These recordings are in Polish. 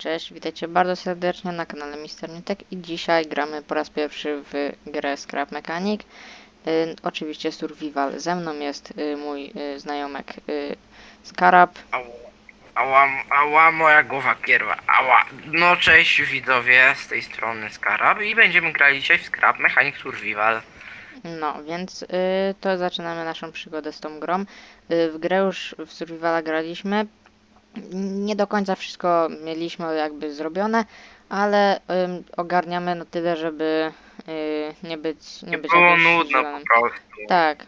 Cześć, witajcie bardzo serdecznie na kanale Mister Nitek i dzisiaj gramy po raz pierwszy w grę Scrap Mechanic. Y, oczywiście Survival. Ze mną jest y, mój y, znajomek y, Skarab. Ała, ała, ała, moja głowa kierwa, ała. No cześć widzowie, z tej strony Skarab i będziemy grali dzisiaj w Scrap Mechanic Survival. No, więc y, to zaczynamy naszą przygodę z tą grą. Y, w grę już w Survivala graliśmy. Nie do końca wszystko mieliśmy jakby zrobione, ale ym, ogarniamy na tyle, żeby y, nie być nie być było jakoś nudno zielonym. po prostu. Tak.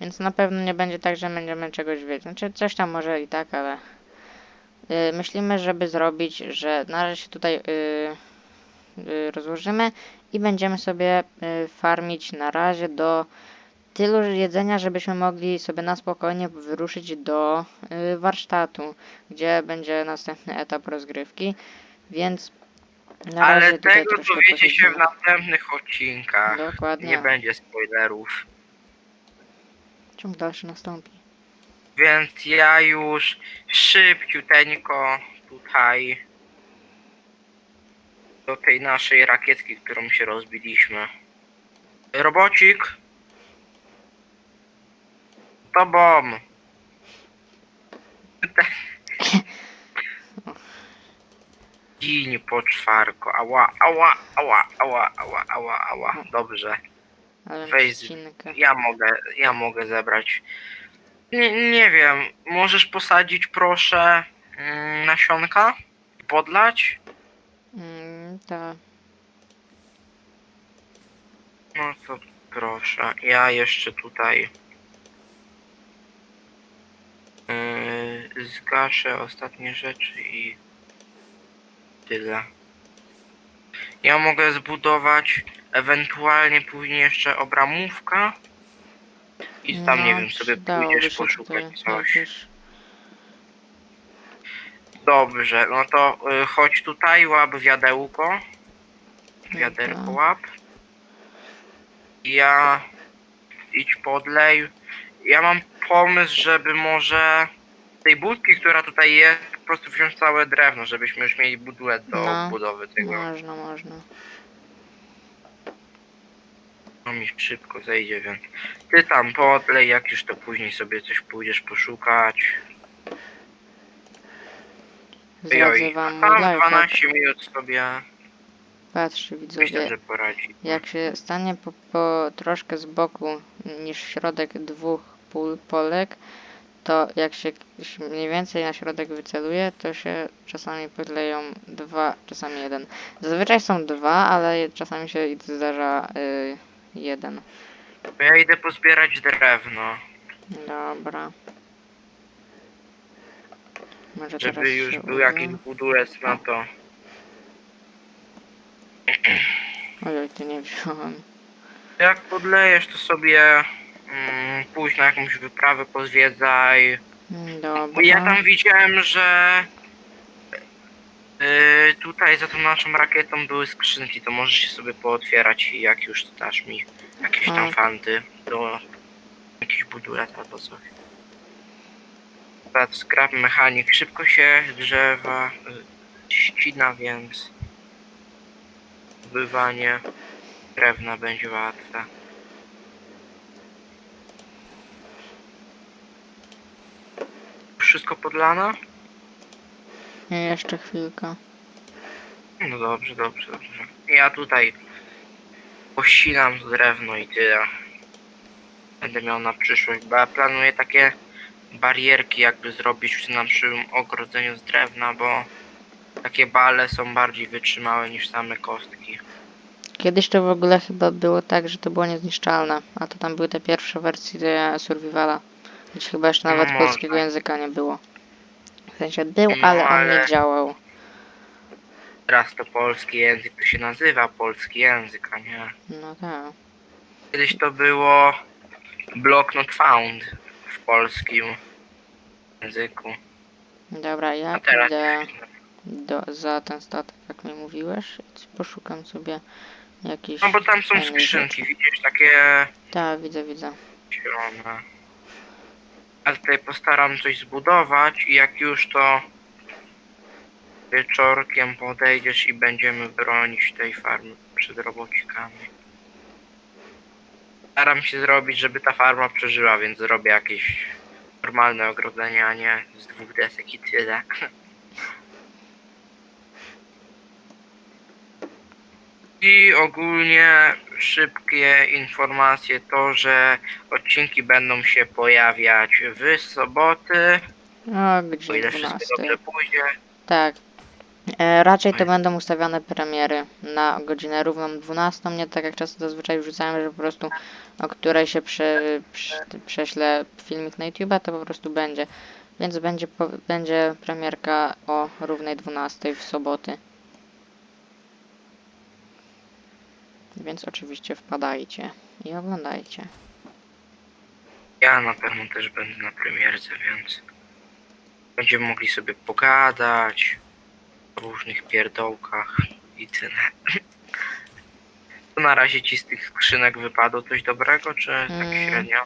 Więc na pewno nie będzie tak, że będziemy czegoś wiedzieć. Znaczy coś tam może i tak, ale y, myślimy, żeby zrobić, że na razie się tutaj y, y, rozłożymy i będziemy sobie y, farmić na razie do tylu jedzenia, żebyśmy mogli sobie na spokojnie wyruszyć do y, warsztatu, gdzie będzie następny etap rozgrywki. Więc na Ale razie tutaj tego troszkę dowiecie się w następnych odcinkach. Dokładnie. Nie będzie spoilerów. Ciąg dalszy nastąpi. Więc ja już szybciuteńko tutaj do tej naszej rakietki, którą się rozbiliśmy. Robocik. Tobą. Gin poczwarko. Ała, ała, ała, ała, ała, ała, ała. Dobrze. Ale Weź. Ja mogę, ja mogę zebrać. Nie, nie wiem, możesz posadzić proszę mm, nasionka? Podlać? Mm, tak. No to proszę. Ja jeszcze tutaj yy, zgaszę ostatnie rzeczy i tyle. Ja mogę zbudować ewentualnie później jeszcze obramówka i tam nie No, wiem sobie pójdziesz poszukać coś. Dobrze, no to y, chodź tutaj, łap wiadełko. Wiaderko Dobra. łap. Ja idź podlej. Ja mam pomysł, żeby może z tej budki, która tutaj jest, po prostu wziąć całe drewno, żebyśmy już mieli budulę do No. budowy tego. Można, można. No mi szybko zejdzie, więc ty tam podlej, jak już to później sobie coś pójdziesz poszukać. Zdradzę wam mój tam lifehack. 12 minut sobie Patrzcie myślę, widzowie, że poradzi. jak się stanie po, po troszkę z boku niż środek dwóch pól polek, to jak się mniej więcej na środek wyceluje, to się czasami podleją dwa, czasami jeden. Zazwyczaj są dwa, ale czasami się zdarza y, jeden. Ja idę pozbierać drewno. Dobra. Może Żeby już był jakiś budulec na to. Ojoj, ty nie wziąłem. Jak podlejesz, to sobie mm, pójdź na jakąś wyprawę, pozwiedzaj. Mm, Dobra. ja tam widziałem, że yy, tutaj za tą naszą rakietą były skrzynki, to możesz się sobie pootwierać i jak już to dasz mi jakieś tam Tak. fanty do jakiś budulec albo coś. Tak, scrap mechanik szybko się drzewa y, ścina, więc zbywanie drewna będzie łatwe. Wszystko podlane? Nie, jeszcze chwilkę. No dobrze, dobrze, dobrze. Ja tutaj pościnam z drewno i tyle. Będę miał na przyszłość, bo ja planuję takie barierki jakby zrobić przy naszym ogrodzeniu z drewna, bo takie bale są bardziej wytrzymałe niż same kostki. Kiedyś to w ogóle chyba było tak, że to było niezniszczalne, a to tam były te pierwsze wersje Survivala. Gdzie chyba jeszcze nawet polskiego języka nie było. W sensie był, No, ale on ale- nie działał. Teraz to polski język, to się nazywa polski język, a nie. No tak. Kiedyś to było block not found w polskim języku. Dobra, ja A teraz idę do, za ten statek, jak mi mówiłeś. i Poszukam sobie jakiś. No bo tam są fajnych skrzynki, widzisz, takie Tak, widzę, widzę. zielone. Ja tutaj postaram coś zbudować i jak już to Wieczorkiem podejdziesz i będziemy bronić tej farmy przed robocikami. Staram się zrobić, żeby ta farma przeżyła, więc zrobię jakieś normalne ogrodzenie, a nie z dwóch desek i tyle. I ogólnie szybkie informacje to, że odcinki będą się pojawiać w soboty, O, o godzinie ile wszystko 12. dobrze pójdzie. Tak. E, raczej to będą ustawione premiery na godzinę równą 12, nie tak jak czasem zazwyczaj wrzucałem, że po prostu o której się prze, prze, prześle filmik na YouTube'a, to po prostu będzie. Więc będzie, po, będzie premierka o równej 12 w soboty. Więc oczywiście wpadajcie i oglądajcie. Ja na pewno też będę na premierce, więc będziemy mogli sobie pogadać o różnych pierdołkach i tyle. To na razie ci z tych skrzynek wypadło coś dobrego, czy tak Mm. średnio?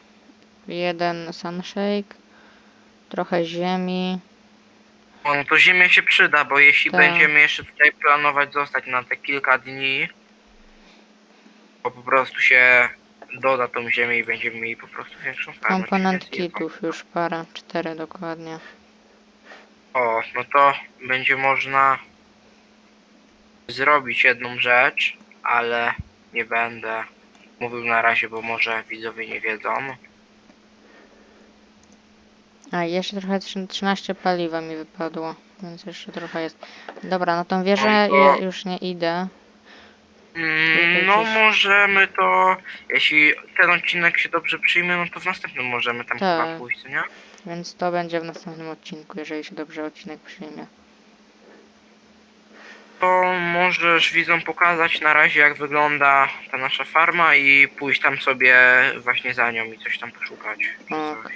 Jeden sunshake, trochę ziemi. O, no to ziemia się przyda, bo jeśli Tak. będziemy jeszcze tutaj planować zostać na te kilka dni, to po prostu się doda tą ziemię i będziemy mieli po prostu większą farmę. Komponent więcej kitów już parę, cztery dokładnie. O, no to będzie można zrobić jedną rzecz, ale nie będę mówił na razie, bo może widzowie nie wiedzą. A jeszcze trochę trz- 13 paliwa mi wypadło, więc jeszcze trochę jest. Dobra, na tą wieżę No to- ju- już nie idę. Mm, no możemy to, jeśli ten odcinek się dobrze przyjmie, no to w następnym możemy tam Tak. chyba pójść, co nie? Więc to będzie w następnym odcinku, jeżeli się dobrze odcinek przyjmie. To możesz widzom pokazać na razie jak wygląda ta nasza farma i pójść tam sobie właśnie za nią i coś tam poszukać. czy coś.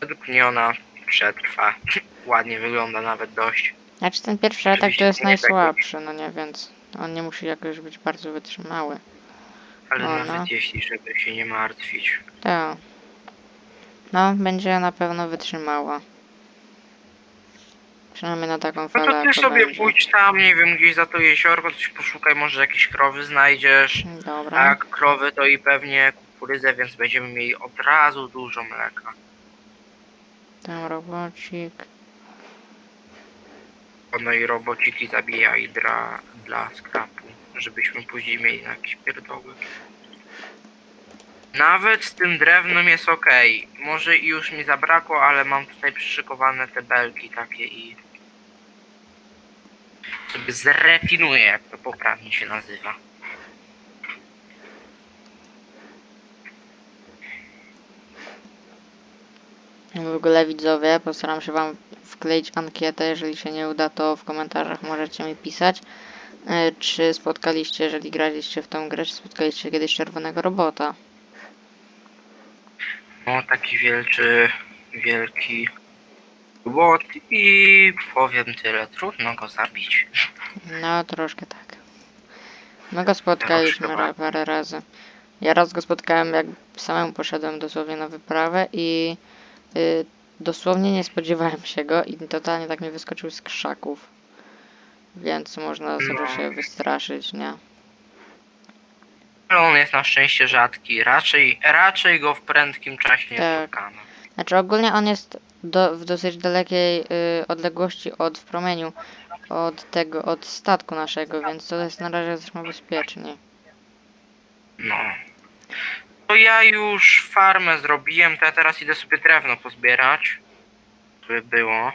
Według mnie ona przetrwa. Ładnie wygląda nawet dość. Znaczy ten pierwszy atak to Oczywiście jest nie najsłabszy, no nie, więc on nie musi jakoś być bardzo wytrzymały. Ale O, nawet no. jeśli, żeby się nie martwić. Tak. No, będzie na pewno wytrzymała. Przynajmniej na taką No falę, to ty sobie będzie. pójdź tam, nie wiem, gdzieś za to jeziorko, coś poszukaj, może jakieś krowy znajdziesz. Dobra. A jak krowy to i pewnie kukurydzę, więc będziemy mieli od razu dużo mleka. Tam robocik. No i robociki zabija i dla, dla skrapu, żebyśmy później mieli na jakieś pierdoły. Nawet z tym drewnem jest ok. Może i już mi zabrakło, ale mam tutaj przyszykowane te belki takie i sobie zrefinuję, jak to poprawnie się nazywa. W ogóle widzowie, postaram się wam wkleić ankietę, jeżeli się nie uda, to w komentarzach możecie mi pisać. e, Czy spotkaliście, jeżeli graliście w tą grę, czy spotkaliście kiedyś czerwonego robota? No taki wielczy, wielki bot i powiem tyle, trudno go zabić. No, troszkę tak. My go spotkaliśmy Troszkę ra- parę razy. Ja raz go spotkałem, jak samemu poszedłem dosłownie na wyprawę i y, dosłownie nie spodziewałem się go i totalnie tak mi wyskoczył z krzaków. Więc można sobie No. się wystraszyć, nie? Ale on jest na szczęście rzadki, raczej, raczej go w prędkim czasie nie Tak. spotkano. Znaczy ogólnie on jest do, w dosyć dalekiej y, odległości od w promieniu od tego, od statku naszego, więc to jest na razie jesteśmy bezpieczni. No. To ja już farmę zrobiłem, to ja teraz idę sobie drewno pozbierać. Żeby było.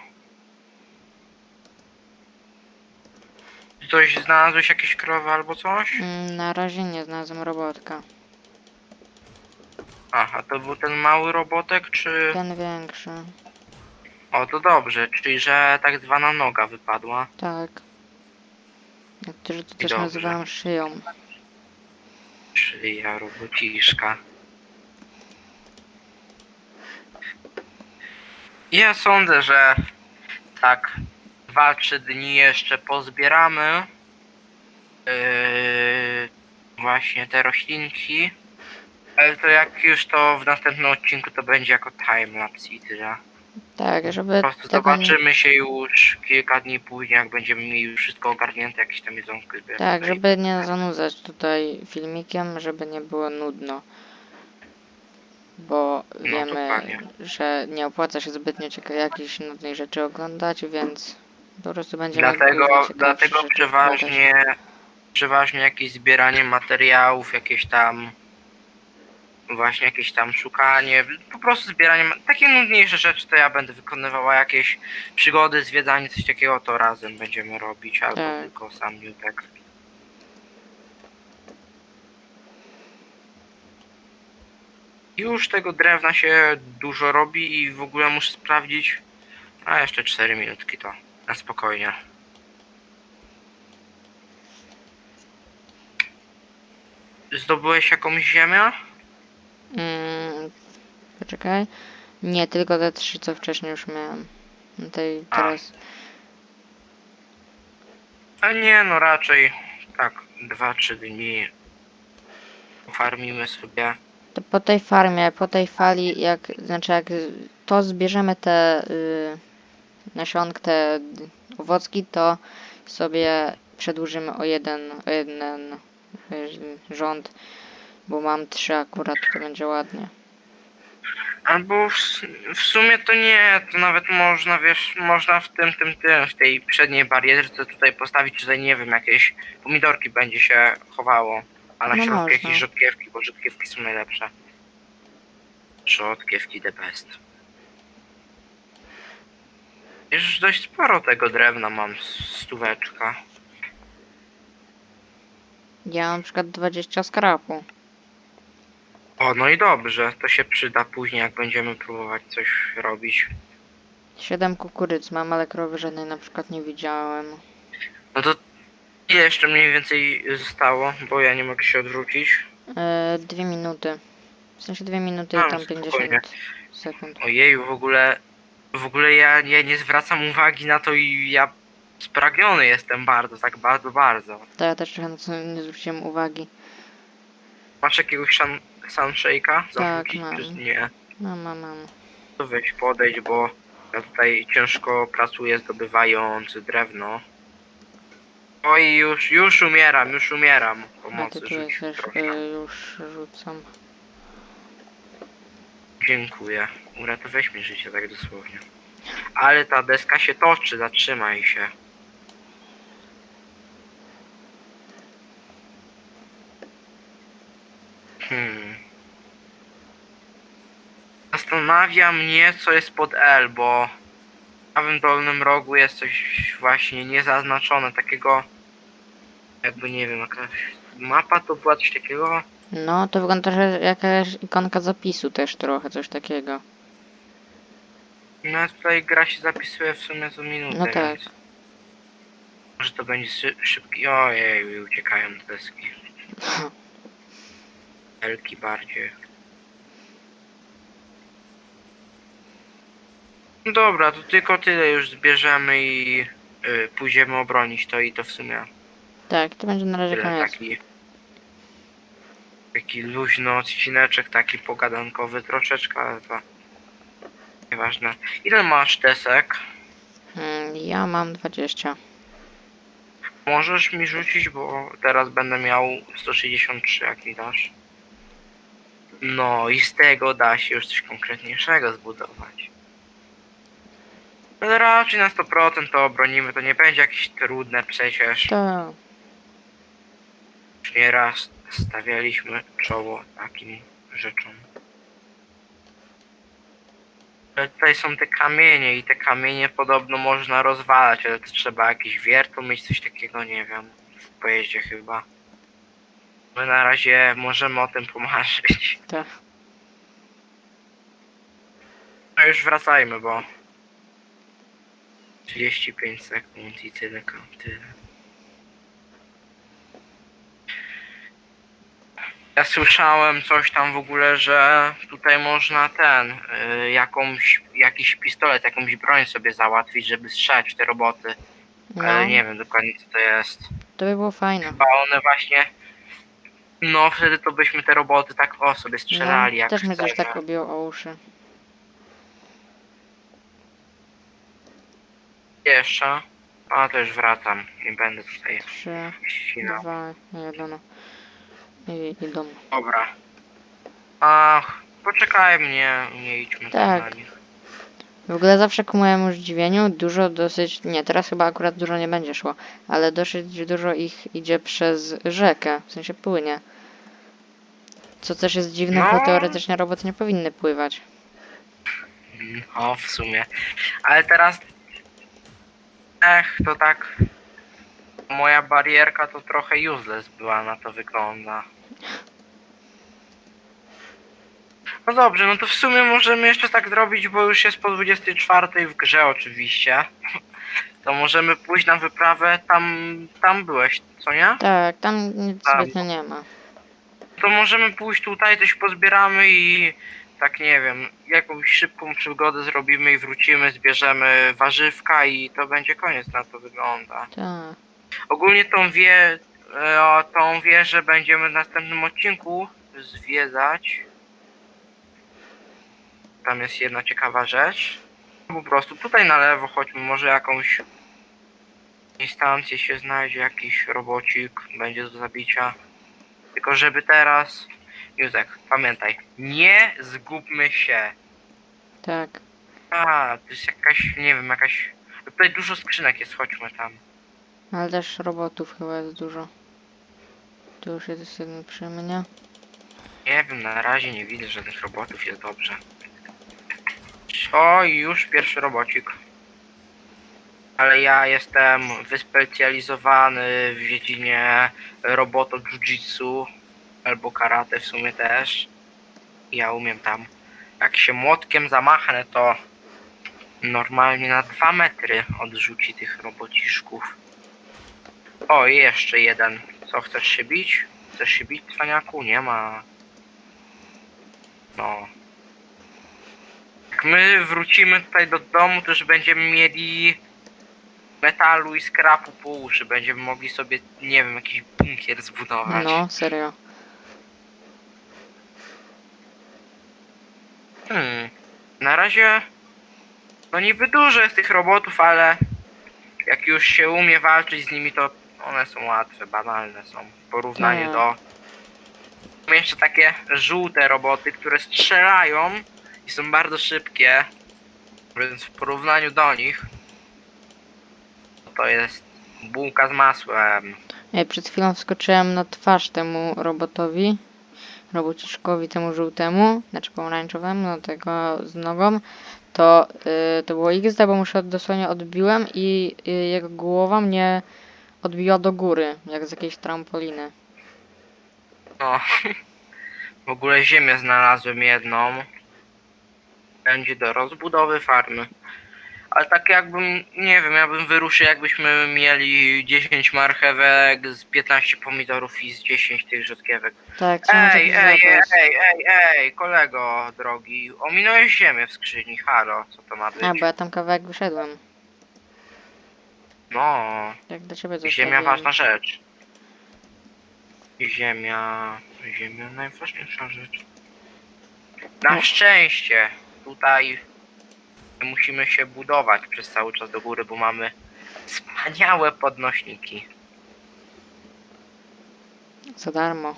Coś znalazłeś, jakieś krowy albo coś? Mm, na razie nie znalazłem robotka. Aha, to był ten mały robotek, czy... Ten większy. O, to dobrze, czyli że tak zwana noga wypadła. Tak. Niektórzy to też dobrze. nazywają szyją. Czyli ja robociszka. Ja sądzę, że tak 2-3 dni jeszcze pozbieramy yy, właśnie te roślinki. Ale to jak już to w następnym odcinku to będzie jako timelapse i tyle. Tak, żeby Po prostu tego zobaczymy się już kilka dni później, jak będziemy mieli już wszystko ogarnięte, jakieś tam jedzonko zbierać. tak, żeby nie zanudzać tutaj filmikiem, żeby nie było nudno. Bo wiemy, dokładnie. że nie opłaca się zbytnio cieka- jakichś nudnych rzeczy oglądać, więc po prostu będziemy Dlatego, dlatego przeważnie, przeważnie jakieś zbieranie materiałów, jakieś tam właśnie jakieś tam szukanie, po prostu zbieranie, takie nudniejsze rzeczy to ja będę wykonywała, jakieś przygody, zwiedzanie, coś takiego to razem będziemy robić, albo Tak. tylko sam Newtek. Już tego drewna się dużo robi i w ogóle muszę sprawdzić, a jeszcze 4 minutki to, na spokojnie. Zdobyłeś jakąś ziemię? Mm, poczekaj. Nie, tylko te trzy, co wcześniej już miałem. No Tej teraz. A nie, no raczej tak, 2-3 dni farmimy sobie. To po tej farmie, po tej fali, jak, znaczy jak to zbierzemy te y, nasionk, te owocki, to sobie przedłużymy o jeden, o jeden y, rząd, bo mam trzy akurat, to będzie ładnie. Albo w, w sumie to nie, to nawet można, wiesz, można w tym, tym, tym, w tej przedniej barierce tutaj postawić, tutaj nie wiem, jakieś pomidorki będzie się chowało, a na No środku można. jakieś rzodkiewki, bo rzodkiewki są najlepsze. Rzodkiewki the best. Już dość sporo tego drewna mam, stóweczka. Ja mam na przykład 20 skrapu. O, no i dobrze, to się przyda później, jak będziemy próbować coś robić. 7 kukurydz mam, ale krowy żadnej na przykład nie widziałem. No to ile jeszcze mniej więcej zostało, bo ja nie mogę się odwrócić. E, dwie minuty. W sensie dwie minuty i tam spokojnie. 50 sekund. Ojeju, w ogóle, w ogóle ja, ja nie zwracam uwagi na to i ja spragniony jestem bardzo, tak bardzo, bardzo. To ja też trochę na nie zwróciłem uwagi. Masz jakiegoś sun, sunshake'a? Tak, Zafuki? mam. Czy Nie, No, mam, mam. to weź podejść, bo ja tutaj ciężko pracuję zdobywając drewno. Oj, już, już umieram, już umieram. A Pomocy ty tu rzuć jesteś, proszę. y, już rzucam. Dziękuję. Uratowałeś mi życie tak dosłownie. Ale ta deska się toczy, zatrzymaj się. Hmm. Zastanawia mnie, co jest pod L, bo w prawym dolnym rogu jest coś właśnie niezaznaczone, takiego jakby nie wiem, jakaś mapa to była coś takiego. No, to wygląda trochę jakaś ikonka zapisu też trochę, coś takiego. No tutaj gra się zapisuje w sumie co minutę, No tak. więc może to będzie szy- szybki. Ojej, uciekają te deski. Elki bardziej. No Dobra, to tylko tyle już zbierzemy i y, pójdziemy obronić to i to w sumie Tak, to będzie na razie tyle. koniec. Taki, taki luźny odcineczek, taki pogadankowy troszeczkę, ale to nieważne. Ile masz desek? Mm, Ja mam 20. Możesz mi rzucić, bo teraz będę miał 163, jak mi dasz. No i z tego da się już coś konkretniejszego zbudować. Ale raczej na 100% to obronimy, to nie będzie jakieś trudne przecież. To Już nie raz stawialiśmy czoło takim rzeczom. Ale tutaj są te kamienie i te kamienie podobno można rozwalać, ale to trzeba jakiś wiertł mieć, coś takiego, nie wiem. W pojeździe chyba. My na razie możemy o tym pomarzyć. Tak. No już wracajmy, bo 35 sekund i tyle, tyle. Ja słyszałem coś tam w ogóle, że tutaj można ten, y, jakąś, jakiś pistolet, jakąś broń sobie załatwić, żeby strzelać w te roboty, ale no, nie wiem dokładnie co to jest. to by było fajne. Chyba one właśnie, no, wtedy to byśmy te roboty tak o sobie strzelali, no, jak też mnie coś tak robiło o uszy. Jeszcze. A to już wracam. I będę tutaj Trzy, dwa, nie wiadomo. Nie wiadomo. Dobra. Ach, poczekaj mnie, nie idźmy Tak. dalej. W ogóle zawsze ku mojemu zdziwieniu dużo dosyć, nie, teraz chyba akurat dużo nie będzie szło, ale dosyć dużo ich idzie przez rzekę, w sensie płynie. Co też jest dziwne, bo No. teoretycznie roboty nie powinny pływać. No, w sumie. Ale teraz... Ech, to tak... Moja barierka to trochę useless była, na to wygląda. No dobrze, no to w sumie możemy jeszcze tak zrobić, bo już jest po 24 w grze oczywiście. To możemy pójść na wyprawę, tam, tam byłeś, co nie? Tak, tam nic Tam. zbytnio nie ma. To możemy pójść tutaj, coś pozbieramy i tak nie wiem, jakąś szybką przygodę zrobimy i wrócimy, zbierzemy warzywka i to będzie koniec, na to wygląda. Tak. Ogólnie tą wie, e, o, tą wieżę będziemy w następnym odcinku zwiedzać. Tam jest jedna ciekawa rzecz. Po prostu tutaj na lewo chodźmy, może jakąś instancję się znajdzie, jakiś robocik będzie do zabicia. Tylko żeby teraz... Józek, pamiętaj, nie zgubmy się. Tak. A, to jest jakaś, nie wiem, jakaś... Tutaj dużo skrzynek jest, chodźmy tam. Ale też robotów chyba jest dużo. Tu już jest jeden przy mnie. Nie wiem, na razie nie widzę żadnych robotów, jest dobrze. O, już pierwszy robocik. Ale ja jestem wyspecjalizowany w dziedzinie roboto jiu-jitsu albo karate w sumie też. Ja umiem tam. Jak się młotkiem zamachnę, to normalnie na dwa metry odrzuci tych robociszków. O, i jeszcze jeden. Co, chcesz się bić? Chcesz się bić, cwaniaku? Nie ma. No. My wrócimy tutaj do domu, to już będziemy mieli metalu i skrapu po uszy. Będziemy mogli sobie, nie wiem, jakiś bunkier zbudować. No, serio. Hmm. Na razie, no niby dużo jest tych robotów, ale jak już się umie walczyć z nimi, to one są łatwe, banalne są w porównaniu Tak. do... Mamy jeszcze takie żółte roboty, które strzelają i są bardzo szybkie, więc w porównaniu do nich to jest bułka z masłem. Przed chwilą wskoczyłem na twarz temu robotowi, robociczkowi temu żółtemu, znaczy pomarańczowemu, no tego z nogą, to, y, to było XD, bo mu się dosłownie odbiłem i y, jego głowa mnie odbiła do góry, jak z jakiejś trampoliny. No. W ogóle ziemię znalazłem jedną. Będzie do rozbudowy farmy. Ale tak jakbym, nie wiem, ja bym wyruszył jakbyśmy mieli 10 marchewek, z 15 pomidorów i z 10 tych rzodkiewek. Tak, trzeba Ej, ej, ej, ej, ej, ej, kolego drogi, ominąłeś ziemię w skrzyni, halo, co to ma być? A, bo ja tam kawałek wyszedłem. No, Jak do ciebie ziemia zostawiłem. ważna rzecz. Ziemia, ziemia najważniejsza rzecz. Na No. szczęście tutaj musimy się budować przez cały czas do góry, bo mamy wspaniałe podnośniki. Za darmo.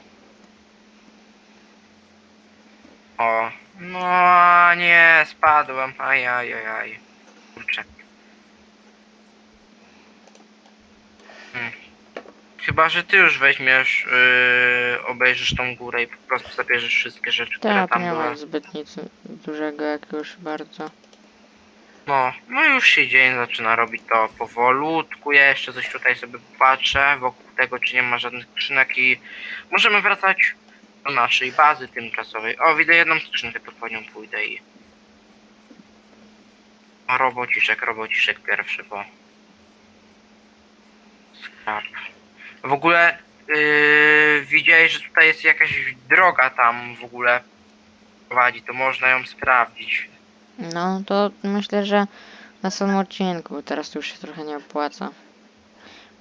O, no nie, spadłem, ajajajaj. Kurczę. Hmm. Chyba, że ty już weźmiesz, yy, obejrzysz tą górę i po prostu zabierzesz wszystkie rzeczy, które Tak, tam nie były. ma zbyt nic dużego jakiegoś bardzo. No, no już się dzień zaczyna robić to powolutku. Ja jeszcze coś tutaj sobie patrzę wokół tego, czy nie ma żadnych skrzynek i możemy wracać do naszej bazy tymczasowej. O, widzę jedną skrzynkę, to po nią pójdę i... O, robociszek, robociszek pierwszy, bo... Skrap. W ogóle yy, widziałeś, że tutaj jest jakaś droga tam w ogóle prowadzi, to można ją sprawdzić. No, to myślę, że na samym odcinku, bo teraz to już się trochę nie opłaca.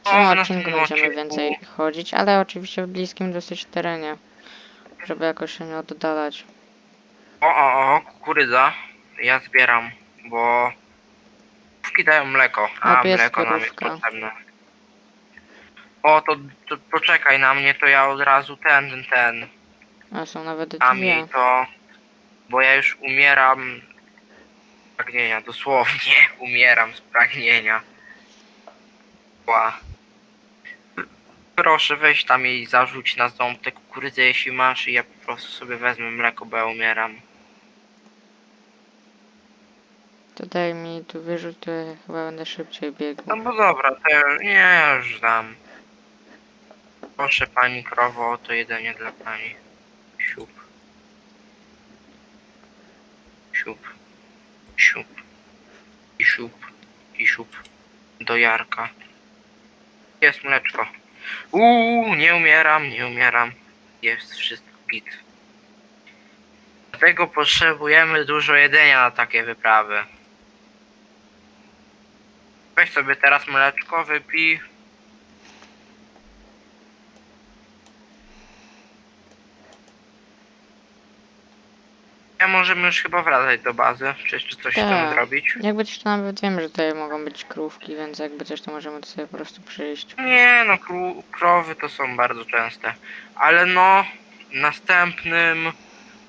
O, samym na odcinku samym będziemy odcinku. więcej chodzić, ale oczywiście w bliskim dosyć terenie, żeby jakoś się nie oddalać. O, o, o, kukurydza. Ja zbieram, bo krówki dają mleko. A A, jest mleko nam jest krówka. potrzebne. O, to, to poczekaj na mnie, to ja od razu ten, ten, ten. A są nawet A dwie. mi to... Bo ja już umieram z pragnienia, dosłownie umieram z pragnienia. Ła. Proszę weź tam jej zarzuć na ząb tę kukurydzę jeśli masz i ja po prostu sobie wezmę mleko, bo ja umieram. To daj mi tu wyrzuć, to ja chyba będę szybciej biegł. No bo dobra, to ja, nie, ja już dam. Proszę pani krowo, to jedzenie dla pani. Siup. Siup. Siup. I siup. I siup. Do Jarka. Jest mleczko. Uuu, nie umieram, nie umieram. Jest wszystko git. Dlatego potrzebujemy dużo jedzenia na takie wyprawy. Weź sobie teraz mleczko, wypij. Ja możemy już chyba wracać do bazy, czy jeszcze coś chcemy Tak. zrobić. Jakby coś to nawet wiem, że tutaj mogą być krówki, więc jakby coś to możemy tu sobie po prostu przyjść. Nie no, kró- krowy to są bardzo częste. Ale no, w następnym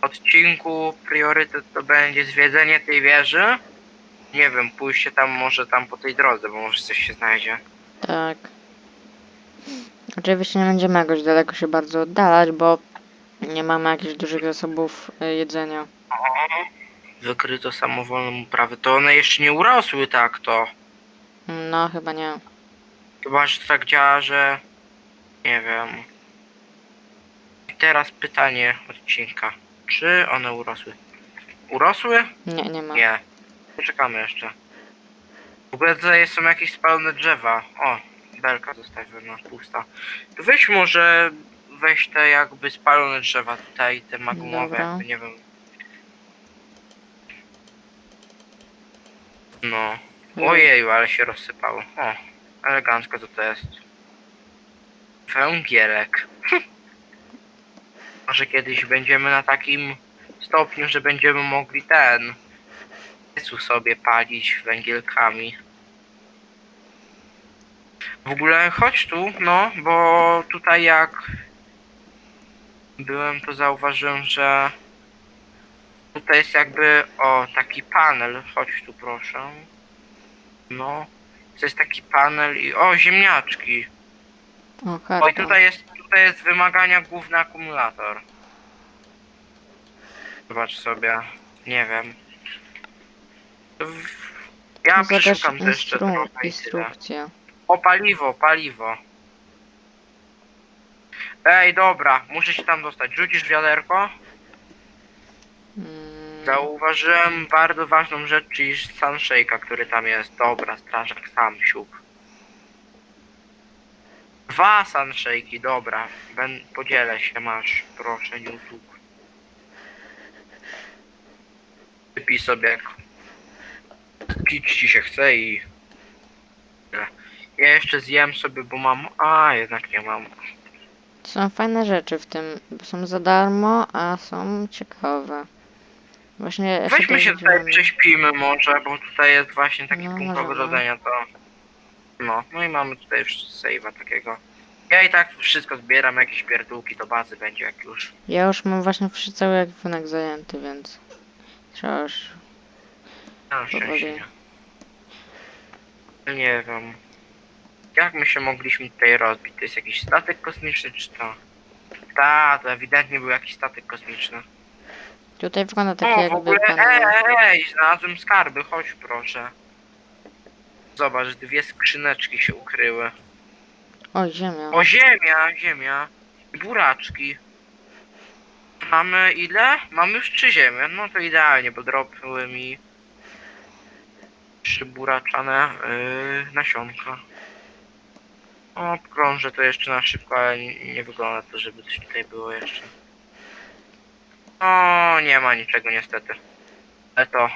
odcinku priorytet to będzie zwiedzenie tej wieży. Nie wiem, pójście tam może tam po tej drodze, bo może coś się znajdzie. Tak. Oczywiście nie będziemy jakoś daleko się bardzo oddalać, bo nie mamy jakichś dużych zasobów y, jedzenia. Wykryto samowolną uprawę. To one jeszcze nie urosły tak to. No, chyba nie. Chyba, że to tak działa, że... Nie wiem. I teraz pytanie odcinka. Czy one urosły? Urosły? Nie, nie ma. Nie. Poczekamy jeszcze. W ogóle tutaj są jakieś spalone drzewa. O, belka zostawiona, pusta. Weź może... Weź te jakby spalone drzewa tutaj, te magumowe, Dobra. jakby nie wiem. No. Ojeju, ale się rozsypało. O, elegancko to to jest. Węgielek. Może kiedyś będziemy na takim stopniu, że będziemy mogli ten piecu sobie palić węgielkami. W ogóle chodź tu, no, bo tutaj jak byłem, to zauważyłem, że tutaj jest jakby, o, taki panel. Chodź tu proszę. No, to jest taki panel i, o, ziemniaczki. O, karta. Oj, tutaj jest, tutaj jest wymagania główny akumulator. Zobacz sobie, nie wiem. W- Ja Zobacz przeszukam to jeszcze instru- trochę i tyle. instrukcję. O, paliwo, paliwo. Ej, dobra, muszę się tam dostać. Rzucisz wiaderko? Zauważyłem bardzo ważną rzecz, czyli sunshake'a, który tam jest. Dobra, strażak sam siup. Dwa sunshake'i, dobra. Ben, podzielę się, masz. Proszę, YouTube. Wypij sobie jak pić ci się chce i... Ja jeszcze zjem sobie, bo mam... A, jednak nie mam. Są fajne rzeczy w tym. Są za darmo, a są ciekawe. Właśnie. ja Weźmy się tutaj, prześpimy może, bo tutaj jest właśnie taki No, punkt możemy. ogrodzenia, to... No, no i mamy tutaj już save'a takiego. Ja i tak wszystko zbieram, jakieś pierdółki do bazy będzie jak już. Ja już mam właśnie cały ekwipunek zajęty, więc. Trzeba już. Na szczęście nie. Nie wiem. Jak my się mogliśmy tutaj rozbić? To jest jakiś statek kosmiczny, czy to? Ta, to ewidentnie był jakiś statek kosmiczny. Tutaj wygląda tak O, w jakby ogóle, pan. ej, ej, ej, znalazłem skarby, chodź proszę. Zobacz, dwie skrzyneczki się ukryły. O, ziemia. O, ziemia, ziemia. I buraczki. Mamy ile? Mamy już trzy ziemie. No to idealnie, bo dropły mi trzy buraczane yy, nasionka. O, krążę to jeszcze na szybko, ale nie, nie wygląda to, żeby coś tutaj było jeszcze. O, nie ma niczego niestety. Ale to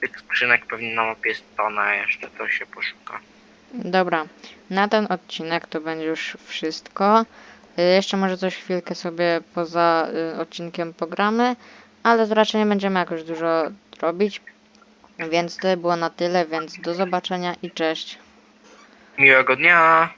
tych skrzynek pewnie na mapie jest tona jeszcze, to się poszuka. Dobra, na ten odcinek to będzie już wszystko. Y, Jeszcze może coś chwilkę sobie poza y, odcinkiem pogramy, ale raczej nie będziemy jakoś dużo robić. Więc to było na tyle, więc do zobaczenia i cześć. Miłego dnia.